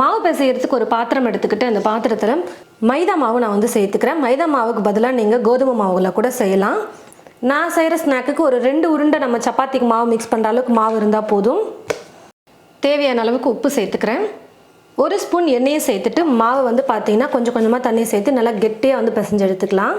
மாவு பிசையறதுக்கு ஒரு பாத்திரம் எடுத்துக்கிட்டு அந்த பாத்திரத்தில் மைதா மாவு நான் வந்து சேர்த்துக்கிறேன். மைதா மாவுக்கு பதிலாக நீங்கள் கோதுமை மாவுல கூட செய்யலாம். நான் செய்கிற ஸ்நாக்குக்கு ஒரு ரெண்டு உருண்டை நம்ம சப்பாத்திக்கு மாவு மிக்ஸ் பண்ணுற அளவுக்கு மாவு இருந்தால் போதும். தேவையான அளவுக்கு உப்பு சேர்த்துக்கிறேன். ஒரு ஸ்பூன் எண்ணெயை சேர்த்துட்டு மாவு வந்து பார்த்தீங்கன்னா கொஞ்சம் கொஞ்சமாக தண்ணி சேர்த்து நல்லா கெட்டியாக வந்து பிசைஞ்சு எடுத்துக்கலாம்.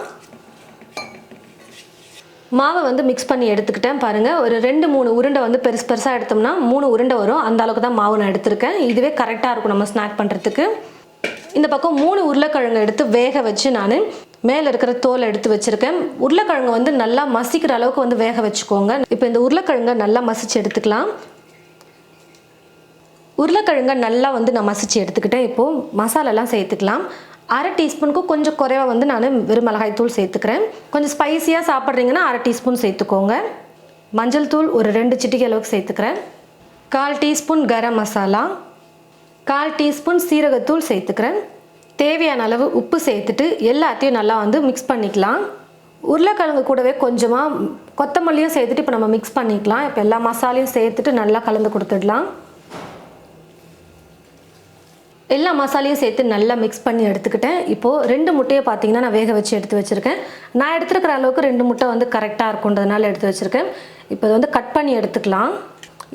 மாவை வந்து மிக்ஸ் பண்ணி எடுத்துக்கிட்டேன் பாருங்கள் ஒரு ரெண்டு மூணு உருண்டை வந்து பெருசு பெருசாக எடுத்தோம்னா மூணு உருண்டை வரும். அந்த அளவுக்கு தான் மாவு நான் எடுத்திருக்கேன். இதுவே கரெக்டாக இருக்கும் நம்ம ஸ்நாக் பண்ணுறதுக்கு இந்த பக்கம் மூணு உருளைக்கிழங்கு எடுத்து வேக வச்சு நான் மேலே இருக்கிற தோலை எடுத்து வச்சுருக்கேன். உருளைக்கிழங்கு வந்து நல்லா மசிக்கிற அளவுக்கு வந்து வேக வச்சுக்கோங்க. இப்போ இந்த உருளைக்கிழங்கை நல்லா மசிச்சு எடுத்துக்கலாம். உருளைக்கிழங்கை நல்லா வந்து நான் மசிச்சு எடுத்துக்கிட்டேன். இப்போது மசாலாலாம் சேர்த்துக்கலாம். அரை டீஸ்பூனுக்கு கொஞ்சம் குறைவா வந்து நான் வெறும் மிளகாய் தூள் சேர்த்துக்கிறேன். கொஞ்சம் ஸ்பைசியாக சாப்பிட்றீங்கன்னா அரை டீஸ்பூன் சேர்த்துக்கோங்க. மஞ்சள் தூள் ஒரு ரெண்டு சிட்டிகை அளவுக்கு சேர்த்துக்கிறேன். கால் டீஸ்பூன் கரம் மசாலா. கால் டீஸ்பூன் சீரகத்தூள் சேர்த்துக்கிறேன். தேவையான அளவு உப்பு சேர்த்துட்டு எல்லாத்தையும் நல்லா வந்து மிக்ஸ் பண்ணிக்கலாம். உருளைக்கிழங்கு கூடவே கொஞ்சமாக கொத்தமல்லியும் சேர்த்துட்டு இப்போ நம்ம மிக்ஸ் பண்ணிக்கலாம். இப்போ எல்லா மசாலையும் சேர்த்துட்டு நல்லா கலந்து கொடுத்துடலாம். எல்லா மசாலையும் சேர்த்து நல்லா மிக்ஸ் பண்ணி எடுத்துக்கிட்டேன். இப்போது ரெண்டு முட்டையை பார்த்தீங்கன்னா நான் வேக வச்சு எடுத்து வச்சுருக்கேன். நான் எடுத்துருக்கிற அளவுக்கு ரெண்டு முட்டை வந்து கரெக்டாக இருக்குன்றதுனால எடுத்து வச்சுருக்கேன். இப்போ இதை வந்து கட் பண்ணி எடுத்துக்கலாம்.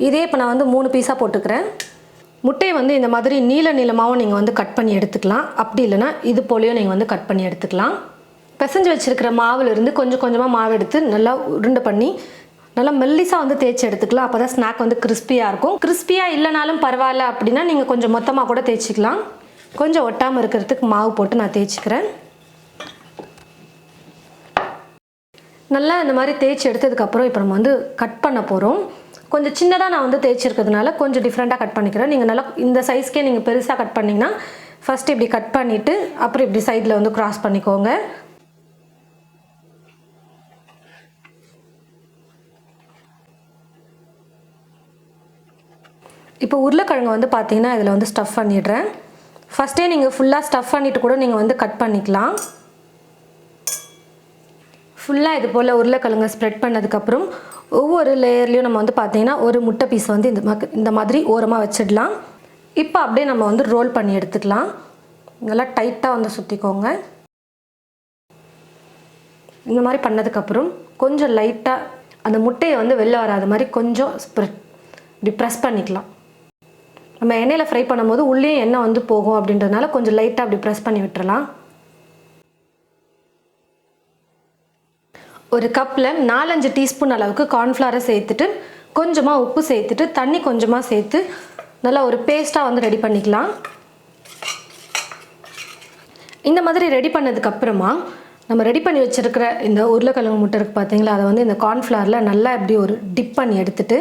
இதே இப்போ நான் வந்து மூணு பீஸாக போட்டுக்கிறேன். முட்டையை வந்து இந்த மாதிரி நீல நீளமாகவும் நீங்கள் வந்து கட் பண்ணி எடுத்துக்கலாம். அப்படி இல்லைன்னா இது போலையும் நீங்கள் வந்து கட் பண்ணி எடுத்துக்கலாம். பிசைஞ்சு வச்சுருக்கிற மாவுலேருந்து கொஞ்சம் கொஞ்சமாக மாவு எடுத்து நல்லா உருண்டை பண்ணி நல்லா மெல்லிசாக வந்து தேய்ச்சி எடுத்துக்கலாம். அப்போ தான் ஸ்நாக் வந்து கிறிஸ்பியாக இருக்கும். கிறிஸ்பியாக இல்லைனாலும் பரவாயில்ல அப்படின்னா நீங்கள் கொஞ்சம் மொத்தமாக கூட தேய்ச்சிக்கலாம். கொஞ்சம் ஒட்டாமல் இருக்கிறதுக்கு மாவு போட்டு நான் தேய்ச்சிக்கிறேன். நல்லா இந்த மாதிரி தேய்ச்சி எடுத்ததுக்கப்புறம் இப்போ நம்ம வந்து கட் பண்ண போகிறோம் கொஞ்சம் சின்னதாக நான் வந்து தேய்ச்சிருக்கிறதுனால கொஞ்சம் டிஃப்ரெண்ட்டாக கட் பண்ணிக்கிறேன். நீங்கள் நல்லா இந்த சைஸ்க்கே நீங்கள் பெருசாக கட் பண்ணிங்கன்னா ஃபஸ்ட்டு இப்படி கட் பண்ணிவிட்டு அப்புறம் இப்படி சைடில் வந்து க்ராஸ் பண்ணிக்கோங்க. இப்போ உருளைக்கிழங்கு வந்து பார்த்தீங்கன்னா இதில் வந்து ஸ்டஃப் பண்ணிடுறேன். ஃபஸ்ட்டே நீங்கள் ஃபுல்லாக ஸ்டஃப் பண்ணிவிட்டு கூட நீங்கள் வந்து கட் பண்ணிக்கலாம். ஃபுல்லாக இது போல் உருளைக்கிழங்கு ஸ்ப்ரெட் பண்ணதுக்கப்புறம் ஒவ்வொரு லேயர்லேயும் நம்ம வந்து பார்த்தீங்கன்னா ஒரு முட்டை பீஸ் வந்து இந்த மக் இந்த மாதிரி ஓரமாக வச்சிடலாம். இப்போ அப்படியே நம்ம வந்து ரோல் பண்ணி எடுத்துக்கலாம். நல்லா டைட்டாக வந்து சுற்றிக்கோங்க இந்த மாதிரி பண்ணதுக்கப்புறம் கொஞ்சம் லைட்டாக அந்த முட்டையை வந்து வெளில வராத மாதிரி கொஞ்சம் ஸ்ப்ரெட் இப்படி ப்ரெஸ் பண்ணிக்கலாம். நம்ம எண்ணெயில் ஃப்ரை பண்ணும்போது உள்ளே எண்ணெய் வந்து போகும் அப்படின்றதுனால கொஞ்சம் லைட்டாக அப்படி ப்ரெஸ் பண்ணி விட்டுறலாம். ஒரு கப்பில் நாலஞ்சு டீஸ்பூன் அளவுக்கு கார்ன்ஃப்ளவரை சேர்த்துட்டு கொஞ்சமாக உப்பு சேர்த்துட்டு தண்ணி கொஞ்சமாக சேர்த்து நல்லா ஒரு பேஸ்ட்டாக வந்து ரெடி பண்ணிக்கலாம். இந்த மாதிரி ரெடி பண்ணதுக்கப்புறமா நம்ம ரெடி பண்ணி வச்சுருக்கிற இந்த உருளைக்கிழங்கு முட்டை இருக்குது பார்த்தீங்களா அதை வந்து இந்த கார்ன்ஃப்ளவரில் நல்லா இப்படி ஒரு டிப் பண்ணி எடுத்துகிட்டு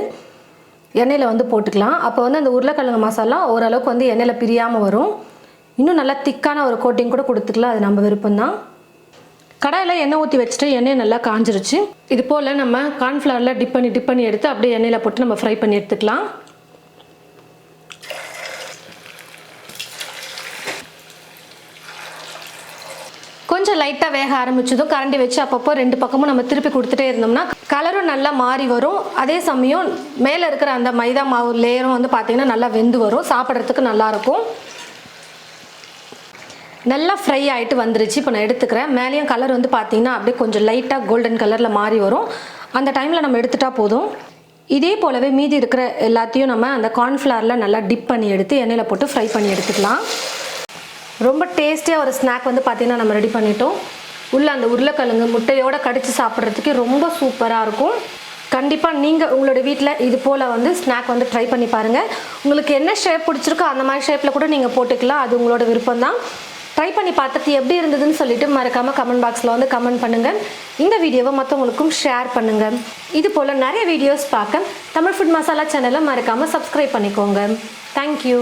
எண்ணெயில் வந்து போட்டுக்கலாம். அப்போ வந்து அந்த உருளைக்கிழங்கு மசாலா ஓரளவுக்கு வந்து எண்ணெயில் பிரியாமல் வரும். இன்னும் நல்லா திக்கான ஒரு கோட்டிங் கூட கொடுத்துக்கலாம். அது நம்ம விருப்பம்தான். கடாயில் எண்ணெய் ஊற்றி வச்சுட்டு எண்ணெய் நல்லா காஞ்சிருச்சு. இது போல் நம்ம கார்ன்ஃப்ளவரில் டிப் பண்ணி டிப் பண்ணி எடுத்து அப்படியே எண்ணெயில் போட்டு நம்ம ஃப்ரை பண்ணி எடுத்துக்கலாம். கொஞ்சம் லைட்டாக வேக ஆரம்பிச்சதும் கரண்டி வச்சு அப்பப்போ ரெண்டு பக்கமும் நம்ம திருப்பி கொடுத்துட்டே இருந்தோம்னா கலரும் நல்லா மாறி வரும். அதே சமயம் மேலே இருக்கிற அந்த மைதா மாவு லேயரும் வந்து பார்த்திங்கன்னா நல்லா வெந்து வரும். சாப்பிட்றதுக்கு நல்லாயிருக்கும் நல்லா ஃப்ரை ஆகிட்டு வந்துருச்சு. இப்போ நான் எடுத்துக்கிறேன். மேலேயும் கலர் வந்து பார்த்தீங்கன்னா அப்படியே கொஞ்சம் லைட்டாக கோல்டன் கலரில் மாறி வரும். அந்த டைமில் நம்ம எடுத்துட்டா போதும். இதே போலவே மீதி இருக்கிற எல்லாத்தையும் நம்ம அந்த கார்ன்ஃப்ளவரில் நல்லா டிப் பண்ணி எடுத்து எண்ணெயில் போட்டு ஃப்ரை பண்ணி எடுத்துக்கலாம். ரொம்ப டேஸ்டியாக ஒரு ஸ்நாக் வந்து பார்த்தீங்கன்னா நம்ம ரெடி பண்ணிட்டோம். உள்ள அந்த உருளைக்கிழங்கு முட்டையோடு கடித்து சாப்பிட்றதுக்கு ரொம்ப சூப்பராக இருக்கும். கண்டிப்பாக நீங்கள் உங்களோட வீட்டில் இது போல் வந்து ஸ்நாக் வந்து ட்ரை பண்ணி பாருங்கள் உங்களுக்கு என்ன ஷேப் பிடிச்சிருக்கோ அந்த மாதிரி ஷேப்பில் கூட நீங்கள் போட்டுக்கலாம். அது உங்களோட விருப்பம் தான் ட்ரை பண்ணி பார்த்துட்டு எப்படி இருந்ததுன்னு சொல்லிட்டு மறக்காமல் கமெண்ட் பாக்ஸில் வந்து கமெண்ட் பண்ணுங்கள் இந்த வீடியோவை மற்றவங்களுக்கும் ஷேர் பண்ணுங்கள் இது போல் நிறைய வீடியோஸ் பார்க்க தமிழ் ஃபுட் மசாலா சேனலை மறக்காமல் சப்ஸ்கிரைப் பண்ணிக்கோங்க. தேங்க்யூ